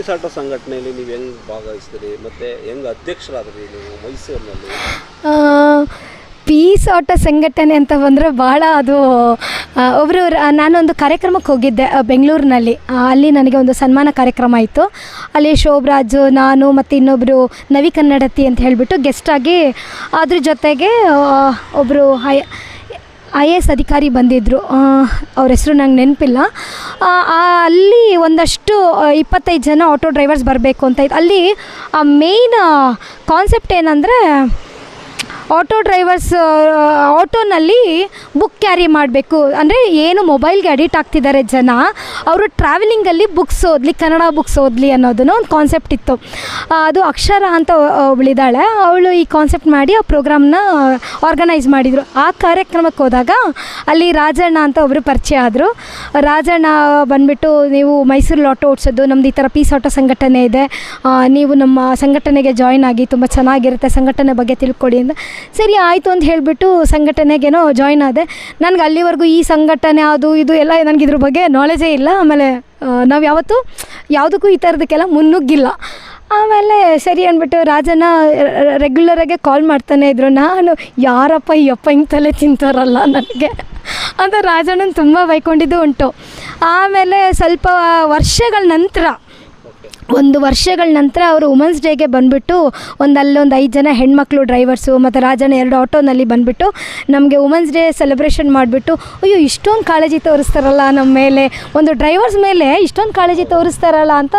Piece auto ಸಂಘಟನೆಯಲ್ಲಿ ನೀವು ಹೆಂಗ್ ಭಾಗವಹಿಸ್ತೀರಿ ಮತ್ತೆ ಹೆಂಗ್ ಅಧ್ಯಕ್ಷರಾದ್ರಿ ನೀವು ಮೈಸೂರಿನಲ್ಲಿ? ಪೀಸ್ ಆಟ ಸಂಘಟನೆ ಅಂತ ಬಂದರೆ ಭಾಳ ಅದು ಒಬ್ಬರು ನಾನೊಂದು ಕಾರ್ಯಕ್ರಮಕ್ಕೆ ಹೋಗಿದ್ದೆ ಬೆಂಗಳೂರಿನಲ್ಲಿ. ಅಲ್ಲಿ ನನಗೆ ಒಂದು ಸನ್ಮಾನ ಕಾರ್ಯಕ್ರಮ ಇತ್ತು ಅಲ್ಲಿ ಶೋಭರಾಜು, ನಾನು ಮತ್ತು ಇನ್ನೊಬ್ಬರು ನವಿ ಕನ್ನಡತಿ ಅಂತ ಹೇಳಿಬಿಟ್ಟು ಗೆಸ್ಟಾಗಿ ಅದ್ರ ಜೊತೆಗೆ ಒಬ್ಬರು ಹೈ ಐ ಎ ಎಸ್ ಅಧಿಕಾರಿ ಬಂದಿದ್ದರು ಅವ್ರ ಹೆಸರು ನಂಗೆ ನೆನಪಿಲ್ಲ. ಅಲ್ಲಿ ಒಂದಷ್ಟು ಇಪ್ಪತ್ತೈದು ಜನ ಆಟೋ ಡ್ರೈವರ್ಸ್ ಬರಬೇಕು ಅಂತ ಇತ್ತು ಅಲ್ಲಿ ಮೇಯ್ನ್ ಕಾನ್ಸೆಪ್ಟ್ ಏನಂದರೆ ಆಟೋ ಡ್ರೈವರ್ಸ್ ಆಟೋನಲ್ಲಿ ಬುಕ್ ಕ್ಯಾರಿ ಮಾಡಬೇಕು. ಅಂದರೆ ಏನು ಮೊಬೈಲ್ಗೆ ಅಡಿಟ್ ಆಗ್ತಿದ್ದಾರೆ ಜನ, ಅವರು ಟ್ರಾವೆಲಿಂಗಲ್ಲಿ ಬುಕ್ಸ್ ಓದಲಿ, ಕನ್ನಡ ಬುಕ್ಸ್ ಓದಲಿ ಅನ್ನೋದನ್ನು ಒಂದು ಕಾನ್ಸೆಪ್ಟ್ ಇತ್ತು. ಅದು ಅಕ್ಷರ ಅಂತ ಉಳಿದಾಳೆ. ಅವಳು ಈ ಕಾನ್ಸೆಪ್ಟ್ ಮಾಡಿ ಆ ಪ್ರೋಗ್ರಾಮ್ನ ಆರ್ಗನೈಸ್ ಮಾಡಿದರು. ಆ ಕಾರ್ಯಕ್ರಮಕ್ಕೆ ಹೋದಾಗ ಅಲ್ಲಿ ರಾಜಣ್ಣ ಅಂತ ಒಬ್ಬರು ಪರಿಚಯ ಆದರು. ರಾಜಣ್ಣ ಬಂದುಬಿಟ್ಟು, ನೀವು ಮೈಸೂರಲ್ಲಿ ಆಟೋ ಓಡಿಸೋದು, ನಮ್ದು ಈ ಥರ ಪೀಸ್ ಆಟೋ ಸಂಘಟನೆ ಇದೆ. ನೀವು ನಮ್ಮ ಸಂಘಟನೆಗೆ ಜಾಯ್ನ್ ಆಗಿ, ತುಂಬ ಚೆನ್ನಾಗಿರುತ್ತೆ, ಸಂಘಟನೆ ಬಗ್ಗೆ ತಿಳ್ಕೊಡಿ ಅಂತ. ಸರಿ, ಆಯಿತು ಅಂತ ಹೇಳಿಬಿಟ್ಟು ಸಂಘಟನೆಗೇನೋ ಜಾಯ್ನ್ ಆದೆ. ನನಗೆ ಅಲ್ಲಿವರೆಗೂ ಈ ಸಂಘಟನೆ, ಅದು ಇದು ಎಲ್ಲ ನನಗೆ ಇದ್ರ ಬಗ್ಗೆ ನಾಲೆಜೇ ಇಲ್ಲ. ಆಮೇಲೆ ನಾವು ಯಾವತ್ತೂ ಯಾವುದಕ್ಕೂ ಈ ಥರದಕ್ಕೆಲ್ಲ ಮುನ್ನುಗ್ಗಿಲ್ಲ. ಆಮೇಲೆ ಸರಿ ಅಂದ್ಬಿಟ್ಟು ರಾಜನ ರೆಗ್ಯುಲರಾಗೆ ಕಾಲ್ ಮಾಡ್ತಾನೆ ಇದ್ರು. ನಾನು, ಯಾರಪ್ಪ ಈ ಅಪ್ಪ ಹಿಂಗೆ ತಲೆ ತಿಂತಾರಲ್ಲ ನನಗೆ? ಅಂತ ರಾಜಣ್ಣನ ತುಂಬ ಬೈಕೊಂಡಿದ್ದು ಉಂಟು. ಆಮೇಲೆ ಸ್ವಲ್ಪ ವರ್ಷಗಳ ನಂತರ ಒಂದು ವರ್ಷಗಳ ನಂತರ ಅವರು ವುಮೆನ್ಸ್ ಡೇಗೆ ಬಂದುಬಿಟ್ಟು ಒಂದು ಅಲ್ಲೊಂದು ಐದು ಜನ ಹೆಣ್ಮಕ್ಳು ಡ್ರೈವರ್ಸು ಮತ್ತು ರಾಜನ ಎರಡು ಆಟೋನಲ್ಲಿ ಬಂದುಬಿಟ್ಟು ನಮಗೆ ವುಮೆನ್ಸ್ ಡೇ ಸೆಲೆಬ್ರೇಷನ್ ಮಾಡಿಬಿಟ್ಟು, ಅಯ್ಯೋ, ಇಷ್ಟೊಂದು ಕಾಳಜಿ ತೋರಿಸ್ತಾರಲ್ಲ ನಮ್ಮ ಮೇಲೆ. ಒಂದು ಡ್ರೈವರ್ಸ್ ಮೇಲೆ ಇಷ್ಟೊಂದು ಕಾಳಜಿ ತೋರಿಸ್ತಾರಲ್ಲ ಅಂತ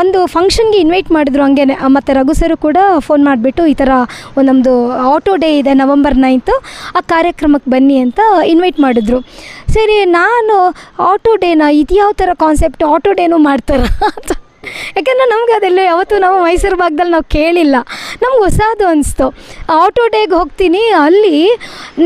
ಒಂದು ಫಂಕ್ಷನ್ಗೆ ಇನ್ವೈಟ್ ಮಾಡಿದ್ರು ಹಂಗೆ ಮತ್ತು ರಘು ಸರು ಕೂಡ ಫೋನ್ ಮಾಡಿಬಿಟ್ಟು ಈ ಥರ ಒಂದು ನಮ್ಮದು ಆಟೋ ಡೇ ಇದೆ ನವಂಬರ್ ನೈನ್ತು ಆ ಕಾರ್ಯಕ್ರಮಕ್ಕೆ ಬನ್ನಿ ಅಂತ ಇನ್ವೈಟ್ ಮಾಡಿದ್ರು. ಸರಿ, ನಾನು ಆಟೋ ಡೇನ ಇದು ಯಾವ ಥರ ಕಾನ್ಸೆಪ್ಟ್ ಆಟೋ ಡೇನೂ ಮಾಡ್ತಾರ ಅಂತ ಯಾಕೆಂದರೆ ನಮ್ಗೆ ಅದೆಲ್ಲ ಯಾವತ್ತೂ ನಾವು ಮೈಸೂರು ಭಾಗದಲ್ಲಿ ನಾವು ಕೇಳಿಲ್ಲ. ನಮ್ಗೆ ಹೊಸದು ಅನಿಸ್ತು. ಆಟೋ ಡೇಗೆ ಹೋಗ್ತೀನಿ, ಅಲ್ಲಿ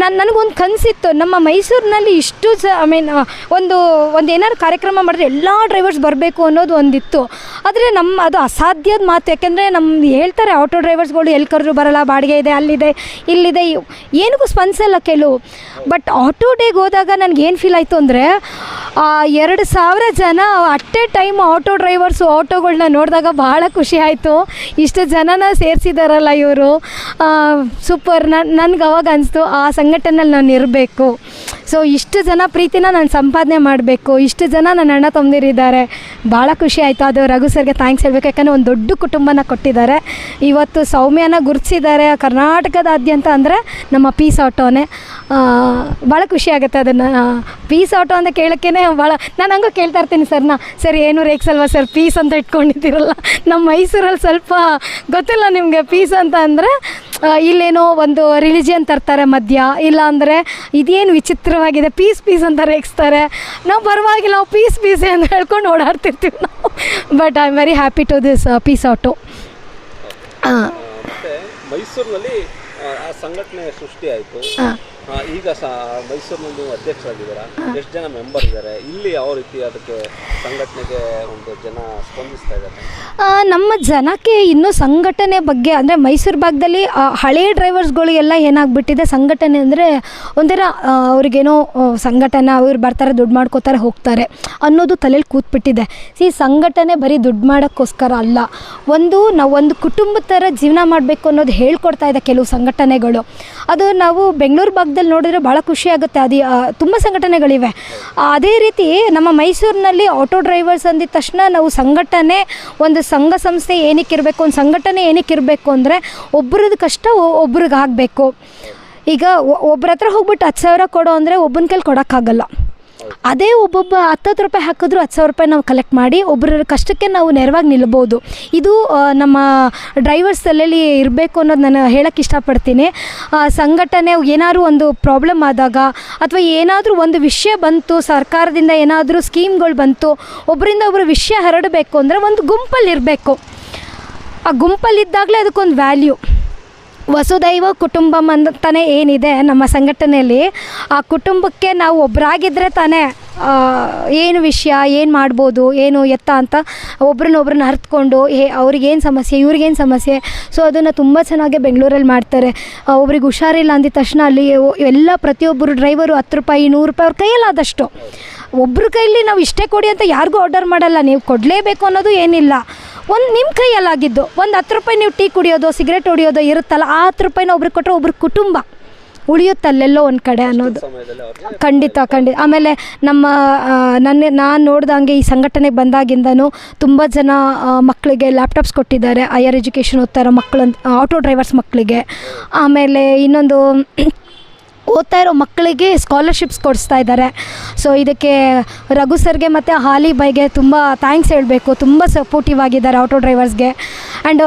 ನಾನು ನನಗೊಂದು ಕನಸಿತ್ತು. ನಮ್ಮ ಮೈಸೂರಿನಲ್ಲಿ ಇಷ್ಟು ಸ ಐ ಮೀನ್ ಒಂದು ಒಂದು ಏನಾದ್ರು ಕಾರ್ಯಕ್ರಮ ಮಾಡಿದ್ರೆ ಎಲ್ಲ ಡ್ರೈವರ್ಸ್ ಬರಬೇಕು ಅನ್ನೋದು ಒಂದಿತ್ತು. ಆದರೆ ನಮ್ಮ ಅದು ಅಸಾಧ್ಯದ ಮಾತು. ಯಾಕೆಂದರೆ ನಮ್ಮ ಹೇಳ್ತಾರೆ ಆಟೋ ಡ್ರೈವರ್ಸ್ಗಳು ಎಲ್ಲಿ ಕರೆದ್ರು ಬರಲ್ಲ, ಬಾಡಿಗೆ ಇದೆ, ಅಲ್ಲಿದೆ, ಇಲ್ಲಿದೆ ಏನಕ್ಕೂ ಸ್ಪಂದಿಸಲ್ಲ ಕೆಲವು ಬಟ್ ಆಟೋ ಡೇಗೆ ಹೋದಾಗ ನನಗೆ ಏನು ಫೀಲ್ ಆಯಿತು ಅಂದರೆ ಎರಡು ಸಾವಿರ ಜನ at a time auto drivers ಆಟೋಗಳನ್ನ ನೋಡಿದಾಗ ಭಾಳ ಖುಷಿ ಆಯಿತು. ಇಷ್ಟು ಜನನ ಸೇರಿಸಿದಾರಲ್ಲ ಇವರು. ಸೂಪರ್ ನನ್, ನನಗೆ ಅವಾಗ ಅನಿಸ್ತು, ಆ ಸಂಘಟನೆಯಲ್ಲಿ ನಾನು ಇರಬೇಕು. ಸೊ ಇಷ್ಟು ಜನ ಪ್ರೀತಿನ ನಾನು ಸಂಪಾದನೆ ಮಾಡಬೇಕು. ಇಷ್ಟು ಜನ ನನ್ನ ಅಣ್ಣ ತಮ್ಮದಿರಿದ್ದಾರೆ ಭಾಳ ಖುಷಿ ಆಯಿತು. ಅದು ರಘು ಸರ್ಗೆ ಥ್ಯಾಂಕ್ಸ್ ಹೇಳಬೇಕು. ಯಾಕಂದರೆ ಒಂದು ದೊಡ್ಡ ಕುಟುಂಬನ ಕೊಟ್ಟಿದ್ದಾರೆ. ಇವತ್ತು ಸೌಮ್ಯನ ಗುರುತಿಸಿದ್ದಾರೆ ಕರ್ನಾಟಕದಾದ್ಯಂತ ಅಂದರೆ ನಮ್ಮ ಪೀಸ್ ಆಟೋನೇ ಭಾಳ ಖುಷಿ ಆಗುತ್ತೆ ಅದನ್ನು. ಪೀಸ್ ಆಟೋ ಅಂತ ಕೇಳೋಕ್ಕೇ ಭಾಳ ನಾನು ಹಂಗೂ ಕೇಳ್ತಾ ಇರ್ತೀನಿ ಸರ್ನ. ಸರ್, ಏನು ರೇಕ್ಸಲ್ವಾ ಸರ್? ಪೀಸ್ ಅಂತ ಇಟ್ಕೊಂಡಿದ್ದೀರಲ್ಲ ನಮ್ಮ ಮೈಸೂರಲ್ಲಿ ಸ್ವಲ್ಪ ಗೊತ್ತಿಲ್ಲ ನಿಮಗೆ ಪೀಸ್ ಅಂತ ಅಂದರೆ ಇಲ್ಲೇನೋ ಒಂದು ರಿಲಿಜಿಯನ್ ತರ್ತಾರೆ ಮದ್ಯ, ಇಲ್ಲ ಅಂದರೆ ಇದೇನು ವಿಚಿತ್ರವಾಗಿದೆ, ಪೀಸ್ ಪೀಸ್ ಅಂತ ರೇಗಿಸ್ತಾರೆ. ನಾವು ಪರವಾಗಿಲ್ಲ, ನಾವು ಪೀಸ್ ಪೀಸ್ ಅಂತ ಹೇಳ್ಕೊಂಡು ಓಡಾಡ್ತಿರ್ತೀವಿ ನಾವು. But I am very happy to this piece auto ಹಾಂ ಮೈಸೂರಿನಲ್ಲಿ ಆ, ಸಂಘಟನೆ ಸೃಷ್ಟಿ ಆಯಿತು. ಈಗ ಮೈಸೂರಿನಲ್ಲಿ ನೀವು ಅಧ್ಯಕ್ಷರಾಗಿದ್ದೀರಾ? ಎಷ್ಟು ಜನ ಮೆಂಬರ್ ಇದ್ದಾರೆ? ಇಲ್ಲಿ ಯಾವ ರೀತಿ ಅದಕ್ಕೆ ಸಂಘಟನೆಗೆ ಒಂದು ಜನ ಸ್ಪಂದಿಸ್ತಾ ಇದ್ದಾರೆ? ನಮ್ಮ ಜನಕ್ಕೆ ಇನ್ನು ಸಂಘಟನೆ ಬಗ್ಗೆ ಅಂದರೆ ಮೈಸೂರು ಭಾಗದಲ್ಲಿ ಹಳೆಯ ಡ್ರೈವರ್ಸ್ಗಳಿಗೆಲ್ಲ ಏನಾಗ್ಬಿಟ್ಟಿದೆ? ಸಂಘಟನೆ ಅಂದರೆ ಒಂಥರ ಅವ್ರಿಗೇನೋ ಸಂಘಟನೆ ಅವ್ರು ಬರ್ತಾರೆ ದುಡ್ಡು ಮಾಡ್ಕೋತಾರೆ ಹೋಗ್ತಾರೆ ಅನ್ನೋದು ತಲೆಯಲ್ಲಿ ಕೂತ್ಬಿಟ್ಟಿದೆ. ಈ ಸಂಘಟನೆ ಬರೀ ದುಡ್ಡು ಮಾಡೋಕ್ಕೋಸ್ಕರ ಅಲ್ಲ. ಒಂದು ನಾವು ಒಂದು ಕುಟುಂಬದ ಥರ ಜೀವನ ಮಾಡಬೇಕು ಅನ್ನೋದು ಹೇಳ್ಕೊಡ್ತಾ ಇದೆ ಕೆಲವು ಸಂಘಟನೆಗಳು. ಅದು ನಾವು ಬೆಂಗಳೂರು ಭಾಗದಲ್ಲಿ ನೋಡಿದ್ರೆ ಭಾಳ ಖುಷಿ ಆಗುತ್ತೆ ಅದು ತುಂಬ ಸಂಘಟನೆಗಳಿವೆ. ಅದೇ ರೀತಿ ನಮ್ಮ ಮೈಸೂರಿನಲ್ಲಿ ಆಟೋ ಡ್ರೈವರ್ಸ್ ಅಂದಿದ ತಕ್ಷಣ ನಾವು ಸಂಘಟನೆ, ಒಂದು ಸಂಘ ಸಂಸ್ಥೆ ಏನಕ್ಕೆ ಇರಬೇಕು ಒಂದು ಸಂಘಟನೆ ಏನಕ್ಕೆ ಇರಬೇಕು ಅಂದರೆ ಒಬ್ರದ್ದು ಕಷ್ಟ ಒಬ್ರಿಗೆ ಆಗಬೇಕು ಈಗ ಒಬ್ಬರ ಹತ್ರ ಹೋಗ್ಬಿಟ್ಟು ಹತ್ತು ಸಾವಿರ ಕೊಡೋ ಅಂದರೆ ಒಬ್ಬನ ಕೈಲಿ ಕೊಡೋಕ್ಕಾಗಲ್ಲ. ಅದೇ ಒಬ್ಬೊಬ್ಬ ಹತ್ತತ್ತು ರೂಪಾಯಿ ಹಾಕಿದ್ರು ಹತ್ತು ಸಾವಿರ ರೂಪಾಯಿ ನಾವು ಕಲೆಕ್ಟ್ ಮಾಡಿ ಒಬ್ಬರ ಕಷ್ಟಕ್ಕೆ ನಾವು ನೆರವಾಗಿ ನಿಲ್ಬೋದು. ಇದು ನಮ್ಮ ಡ್ರೈವರ್ಸ್ ತಲೆಯಲ್ಲಿ ಇರಬೇಕು ಅನ್ನೋದು ನಾನು ಹೇಳಕ್ಕೆ ಇಷ್ಟಪಡ್ತೀನಿ. ಸಂಘಟನೆ ಏನಾದ್ರು ಒಂದು ಪ್ರಾಬ್ಲಮ್ ಆದಾಗ ಅಥವಾ ಏನಾದರೂ ಒಂದು ವಿಷಯ ಬಂತು, ಸರ್ಕಾರದಿಂದ ಏನಾದರೂ ಸ್ಕೀಮ್ಗಳು ಬಂತು ಒಬ್ಬರಿಂದ ಒಬ್ಬರು ವಿಷಯ ಹರಡಬೇಕು ಅಂದರೆ ಒಂದು ಗುಂಪಲ್ಲಿ ಇರಬೇಕು. ಆ ಗುಂಪಲ್ಲಿದ್ದಾಗಲೇ ಅದಕ್ಕೊಂದು ವ್ಯಾಲ್ಯೂ ವಸುದೈವ ಕುಟುಂಬಂ ಅಂತಲೇ ಏನಿದೆ ನಮ್ಮ ಸಂಘಟನೆಯಲ್ಲಿ. ಆ ಕುಟುಂಬಕ್ಕೆ ನಾವು ಒಬ್ಬರಾಗಿದ್ದರೆ ತಾನೇ ಏನು ವಿಷಯ, ಏನು ಮಾಡ್ಬೋದು, ಏನು ಎತ್ತ ಅಂತ ಒಬ್ರನ್ನೊಬ್ರನ್ನ ಅರ್ಥಕೊಂಡು ಹೇ, ಅವ್ರಿಗೇನು ಸಮಸ್ಯೆ, ಇವ್ರಿಗೇನು ಸಮಸ್ಯೆ. ಸೊ ಅದನ್ನು ತುಂಬ ಚೆನ್ನಾಗಿ ಬೆಂಗಳೂರಲ್ಲಿ ಮಾಡ್ತಾರೆ. ಒಬ್ರಿಗೆ ಹುಷಾರಿಲ್ಲ ಅಂದಿದ ತಕ್ಷಣ ಅಲ್ಲಿ ಎಲ್ಲ ಪ್ರತಿಯೊಬ್ಬರು ಡ್ರೈವರು ಹತ್ತು ರೂಪಾಯಿ, ನೂರು ರೂಪಾಯಿ ಅವ್ರ ಕೈಯಲ್ಲಾದಷ್ಟು ಒಬ್ಬರ ಕೈಯಲ್ಲಿ ನಾವು ಇಷ್ಟೇ ಕೊಡಿ ಅಂತ ಯಾರಿಗೂ ಆರ್ಡರ್ ಮಾಡಲ್ಲ, ನೀವು ಕೊಡಲೇಬೇಕು ಅನ್ನೋದು ಏನಿಲ್ಲ. ಒಂದು ನಿಮ್ಮ ಕೈಯಲ್ಲಾಗಿದ್ದು, ಒಂದು ಹತ್ತು ರೂಪಾಯಿ ನೀವು ಟೀ ಕುಡಿಯೋದು, ಸಿಗರೇಟ್ ಹೊಡಿಯೋದು ಇರುತ್ತಲ್ಲ, ಆ ಹತ್ತು ರೂಪಾಯಿನ ಒಬ್ರಿಗೆ ಕೊಟ್ಟರೆ ಒಬ್ರ ಕುಟುಂಬ ಉಳಿಯುತ್ತಲ್ಲೆಲ್ಲೋ ಒಂದು ಕಡೆ ಅನ್ನೋದು. ಖಂಡಿತ ಖಂಡಿತ. ಆಮೇಲೆ ನಮ್ಮ ನನ್ನ ನಾನು ನೋಡ್ದಂಗೆ ಈ ಸಂಘಟನೆಗೆ ಬಂದಾಗಿಂದನೂ ತುಂಬ ಜನ ಮಕ್ಕಳಿಗೆ ಲ್ಯಾಪ್ಟಾಪ್ಸ್ ಕೊಟ್ಟಿದ್ದಾರೆ ಹೈಯರ್ ಎಜುಕೇಷನ್ ಓದ್ತಾರೋ ಮಕ್ಕಳು ಆಟೋ ಡ್ರೈವರ್ಸ್ ಮಕ್ಕಳಿಗೆ ಆಮೇಲೆ ಇನ್ನೊಂದು ಓದ್ತಾ ಇರೋ ಮಕ್ಕಳಿಗೆ ಸ್ಕಾಲರ್ಶಿಪ್ಸ್ ಕೊಡಿಸ್ತಾ ಇದ್ದಾರೆ. ಸೊ ಇದಕ್ಕೆ ರಘು ಸರ್ಗೆ ಮತ್ತು ಹಾಲಿ ಬೈಗೆ ತುಂಬ ಥ್ಯಾಂಕ್ಸ್ ಹೇಳಬೇಕು. ತುಂಬ ಸಪೋರ್ಟಿವ್ ಆಗಿದ್ದಾರೆ ಆಟೋ ಡ್ರೈವರ್ಸ್ಗೆ ಆ್ಯಂಡ್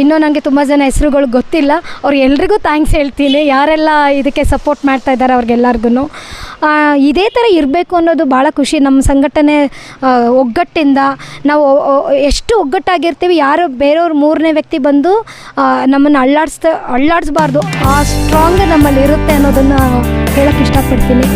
ಇನ್ನೂ ನನಗೆ ತುಂಬ ಜನ ಹೆಸರುಗಳು ಗೊತ್ತಿಲ್ಲ. ಅವ್ರು ಎಲ್ರಿಗೂ ಥ್ಯಾಂಕ್ಸ್ ಹೇಳ್ತೀನಿ. ಯಾರೆಲ್ಲ ಇದಕ್ಕೆ ಸಪೋರ್ಟ್ ಮಾಡ್ತಾ ಇದ್ದಾರೆ ಅವ್ರಿಗೆಲ್ಲರಿಗೂ ಇದೇ ಥರ ಇರಬೇಕು ಅನ್ನೋದು ಭಾಳ ಖುಷಿ. ನಮ್ಮ ಸಂಘಟನೆ ಒಗ್ಗಟ್ಟಿಂದ ನಾವು ಎಷ್ಟು ಒಗ್ಗಟ್ಟಾಗಿರ್ತೀವಿ, ಯಾರು ಬೇರೆಯವ್ರು ಮೂರನೇ ವ್ಯಕ್ತಿ ಬಂದು ನಮ್ಮನ್ನು ಅಳ್ಳಾಡಿಸ್ತಾ, ಅಳ್ಳಾಡಿಸ್ಬಾರ್ದು. ಆ ಸ್ಟ್ರಾಂಗ್ ನಮ್ಮಲ್ಲಿ ಇರುತ್ತೆ ಅನ್ನೋದನ್ನು ಹೇಳಕ್ಕೆ ಇಷ್ಟಪಡ್ತೀನಿ.